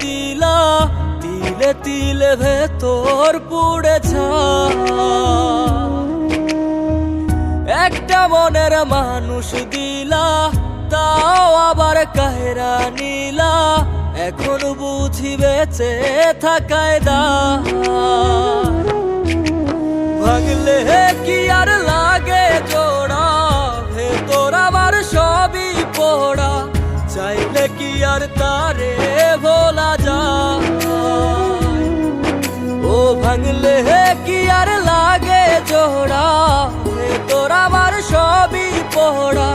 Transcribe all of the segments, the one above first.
দিলা, তিলে তিলে ভেতর একটা মনের মানুষ দিলা, তাও আবার কাহেরা নিলা। এখন বুঝি বেঁচে থাকায় দা। ভাঙলে কি আর লাগে ভাঙলে কি আর লাগে জোড়া? তোর আমার সবই পড়া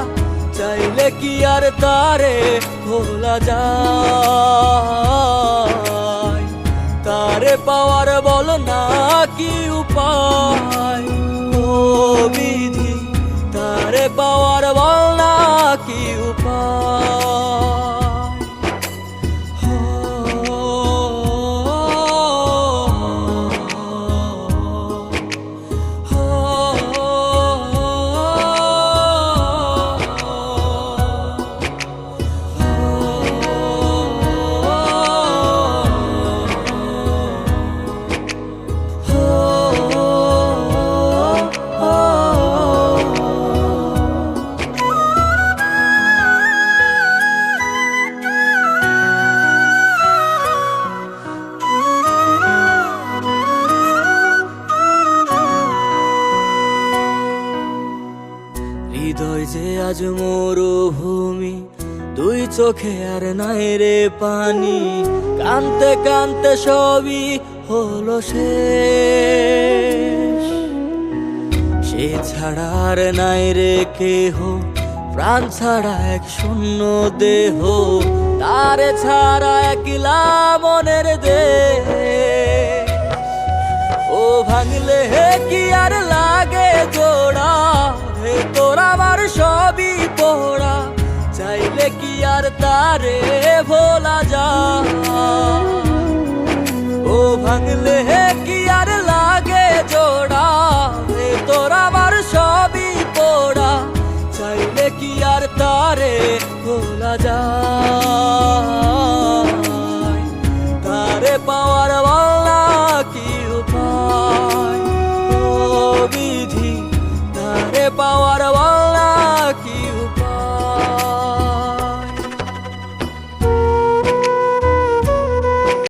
চাইলে কি আর তারে ভোলা যায়? যে আজ মরুভূমি। দুই চোখে আর নাই রে পানি। কানতে কানতে সবই হলো সে ছাড়া আর নাই রে কেহ। প্রাণ ছাড়া এক শূন্য দেহ। তারে ছাড়া একলা মনের দেহ ও ভাঙলে হে কি আর জোড়া তোরাবার সবই পোড়া। চাইলে কি আর তারে ভোলা যা ও ভাঙলে কি আর লাগে জোড়া? রে তোরাবার সবই পোড়া। চাইলে কি আর তারে ভোলা যা